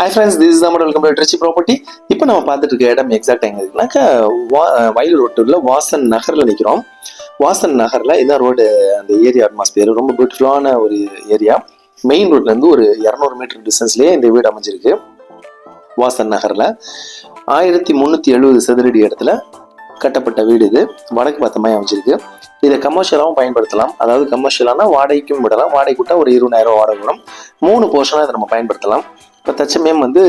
High friends this is நம்ம welcome to Trichy property இப்போ நம்ம பார்த்துட்டு இருக்க இடம் எக்ஸாக்ட் எங்கே இருக்குனாக்கா வா வயல் ரோட்டில் வாசன் நகரில் நிற்கிறோம் வாசன் நகரில் இதான் ரோடு அந்த ஏரியா அட்மாஸ்பியர் ரொம்ப பியூட்டிஃபுல்லான ஒரு ஏரியா மெயின் ரோட்லேருந்து ஒரு இரநூறு மீட்டர் டிஸ்டன்ஸ்லேயே இந்த வீடு அமைஞ்சிருக்கு. வாசன் நகரில் ஆயிரத்தி முந்நூற்றி எழுபது சதுரடி இடத்துல கட்டப்பட்ட வீடு இது. வடக்கு பத்தமாக மாதிரி அமைஞ்சிருக்கு. இதை கமர்ஷியலாகவும் பயன்படுத்தலாம். அதாவது கமர்ஷியலானா வாடகைக்கும் விடலாம். வாடகை கூட்டா ஒரு இருபதாயிரம் ரூபா வாடகை வரும். மூணு போர்ஷனாக இதை நம்ம பயன்படுத்தலாம். இப்போ தச்சமயம் வந்து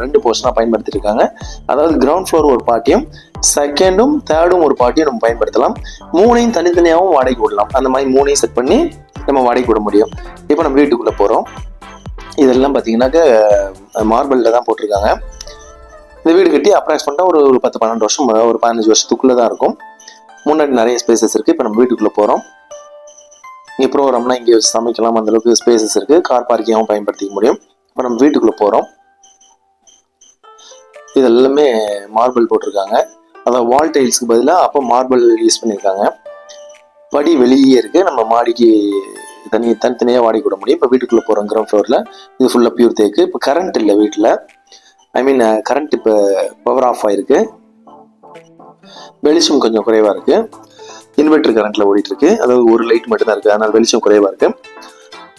ரெண்டு போர்ஷனாக பயன்படுத்தியிருக்காங்க அதாவது கிரவுண்ட் ஃப்ளோர் ஒரு பாட்டியும் செகண்டும் தேர்டும் ஒரு பாட்டியும் நம்ம பயன்படுத்தலாம். மூணையும் தனித்தனியாகவும் வாடகை விடலாம். அந்த மாதிரி மூணையும் செட் பண்ணி நம்ம வாடகை விட முடியும். இப்போ நம்ம வீட்டுக்குள்ளே போகிறோம் இதெல்லாம் பார்த்தீங்கன்னாக்க மார்பிளில் தான் போட்டிருக்காங்க. இந்த வீடு கட்டி அப்ராக்சிமேட்டாக ஒரு ஒரு பத்து பன்னெண்டு வருஷம் ஒரு பதினஞ்சு வருஷத்துக்குள்ளே தான் இருக்கும். முன்னாடி நிறைய ஸ்பேசஸ் இருக்குது இப்போ நம்ம வீட்டுக்குள்ளே போகிறோம் இங்கே ப்ரோக்ராம்லாம் இங்கே சமைக்கலாம். அந்தளவுக்கு ஸ்பேசஸ் இருக்குது கார் பார்க்கிங்காகவும் பயன்படுத்திக்க முடியும். இப்போ நம்ம வீட்டுக்குள்ளே போகிறோம் இது எல்லாமே மார்பிள் போட்டிருக்காங்க. அதான் வால் டைல்ஸ்க்கு பதிலாக அப்போ மார்பிள் யூஸ் பண்ணியிருக்காங்க. படி வெளியே இருக்குது நம்ம மாடிக்கு தனி தனித்தனியாக வாடகை விட முடியும். இப்போ வீட்டுக்குள்ளே போகிறோம் கிரவுண்ட் ஃப்ளோரில் இது ஃபுல்லாக பியூர் தேக்கு. இப்போ கரண்ட் இல்லை வீட்டில். ஐ மீன் கரண்ட் இப்போ பவர் ஆஃப் ஆகிருக்கு வெளிச்சம் கொஞ்சம் குறைவாக இருக்குது இன்வெர்டர் கரண்ட்டில் ஓடிட்டுருக்கு அதாவது ஒரு லைட் மட்டும் தான் அதனால் வெளிச்சம் குறைவாக இருக்குது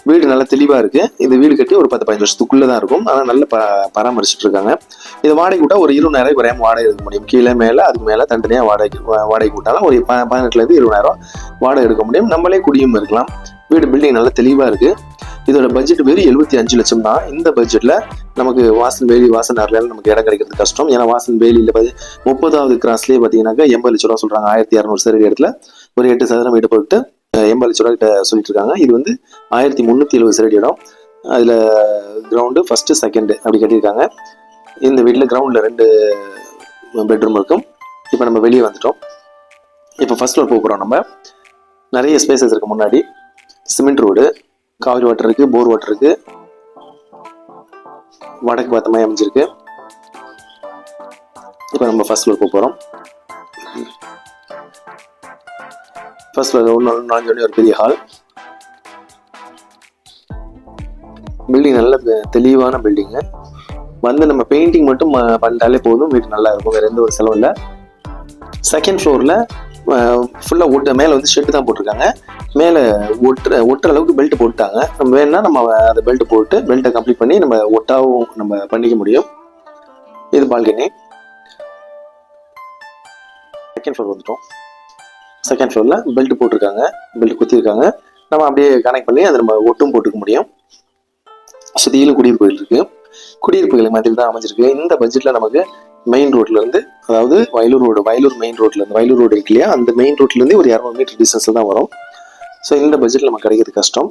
வீடு நல்லா தெளிவாக இருக்குது இந்த வீடு கட்டி ஒரு பத்து பதினஞ்சு வருஷத்துக்குள்ளே தான் இருக்கும். ஆனால் நல்ல ப பராமரிச்சுட்டு இருக்காங்க இது வாடகை விட்டால் ஒரு இருபதாயிரம் குறையாம வாடகை எடுக்க முடியும். கீழே மேலே அதுக்கு மேலே தனித்தனியாக வாடகை வா- வாடகை விட்டாலும் ஒரு ப- பதினெட்டுல இருபதாயிரம் வாடகை எடுக்க முடியும். நம்மளே குடியும் இருக்கலாம். வீடு பில்டிங் நல்லா தெளிவாக இருக்குது இதோட பட்ஜெட் வெறும் எழுபத்தி அஞ்சு லட்சம் தான். இந்த பட்ஜெட்ல நமக்கு வாசன் வேலி வாசன் ஆறுல நமக்கு இடம் கிடைக்கிறது கஷ்டம். ஏன்னா வாசன் வேலியில் பாத்தி முப்பதாவது கிராஸ்லேயே பார்த்தீங்கன்னாக்கா எண்பது லட்ச ரூபா சொல்கிறாங்க ஆயிரத்தி இரநூறு சதுர இடத்துல ஒரு எட்டு சதுரம் வீடு போட்டு அஹ், கிட்ட சொல்லிட்டு இருக்காங்க இது வந்து ஆயிரத்தி முந்நூற்றி எழுபது சரடி இடம். அதில் கிரவுண்டு ஃபஸ்ட்டு செகண்டு அப்படி கட்டியிருக்காங்க. இந்த வீட்டில் கிரவுண்டில் ரெண்டு பெட்ரூம் இருக்கும். இப்போ நம்ம வெளியே வந்துட்டோம். இப்போ ஃபர்ஸ்ட் ஃப்ளோர் போகிறோம் நம்ம. நிறைய ஸ்பேசஸ் இருக்குது முன்னாடி. சிமெண்ட் ரோடு காவிரி வாட்டர் இருக்குது போர் வாட்டர் இருக்குது வடக்கு பார்த்த மாதிரி அமைஞ்சிருக்கு. இப்போ நம்ம ஃபர்ஸ்ட் ஃப்ளோர் போக போகிறோம் ஃபர்ஸ்ட் ஃப்ளோர் ஒன்று நாலஞ்சு ஒரு பெரிய ஹால் பில்டிங் நல்ல தெளிவான பில்டிங்கு வந்து நம்ம பெயிண்டிங் மட்டும் பண்ணிட்டாலே போதும். வீடு நல்லா இருக்கும். வேறு எந்த ஒரு செலவும் இல்லை. செகண்ட் ஃப்ளோரில் ஃபுல்லாக ஒட்டு மேலே வந்து ஷெட்டு தான் போட்டிருக்காங்க. மேலே ஒட்டுற ஒட்டுற அளவுக்கு பெல்ட் போட்டாங்க நம்ம வேணும்னா நம்ம அந்த பெல்ட் போட்டு பெல்ட்டை கம்ப்ளீட் பண்ணி நம்ம ஒட்டாவும் நம்ம பண்ணிக்க முடியும். இது பால்கனி செகண்ட் ஃப்ளோர் வந்துட்டோம். செகண்ட் ஃப்ளோரில் பெல்ட் போட்டிருக்காங்க. பெல்ட் குத்திருக்காங்க நம்ம அப்படியே கனெக்ட் பண்ணி அதை நம்ம ஒட்டும் போட்டுக்க முடியும். சுத்தியிலும் குடியிருப்புகள் இருக்குது குடியிருப்புகள் மாதிரி தான் அமைஞ்சிருக்கு. இந்த பட்ஜெட்டில் நமக்கு மெயின் ரோட்லேருந்து அதாவது வயலூர் ரோடு வயலூர் மெயின் ரோட்லேருந்து வயலூர் ரோடு இருக்கு இல்லையா? அந்த மெயின் ரோட்லேருந்து ஒரு இரநூறு மீட்டர் டிஸ்டன்ஸில் தான் வரும். ஸோ இந்த பட்ஜெட்டில் நமக்கு கிடைக்கிறது கஷ்டம்.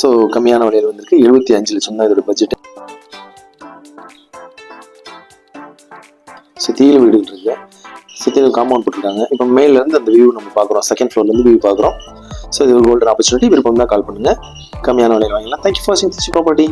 ஸோ கம்மியான விலையில் வந்திருக்கு. எழுபத்தி அஞ்சு லட்சம் தான் இதோட பட்ஜெட் சுத்தியிலும் வீடுகள் இருக்குது சுத்தியிலும் காம்பவுண்ட் போட்டிருக்காங்க. இப்போ மேல இருந்து அந்த வியூ நம்ம பார்க்குறோம். செகண்ட் ஃப்ளோர்லேருந்து வியூ பார்க்குறோம். ஸோ இது ஒரு கோல்டன் ஆப்பர்ச்சுனிட்டி விருப்பம் தான் கால் பண்ணுங்க. கம்மியான விலையில் வாங்கலாம் தேங்க்யூ ஃபார் வாட்சிங் ப்ராப்பர்ட்டி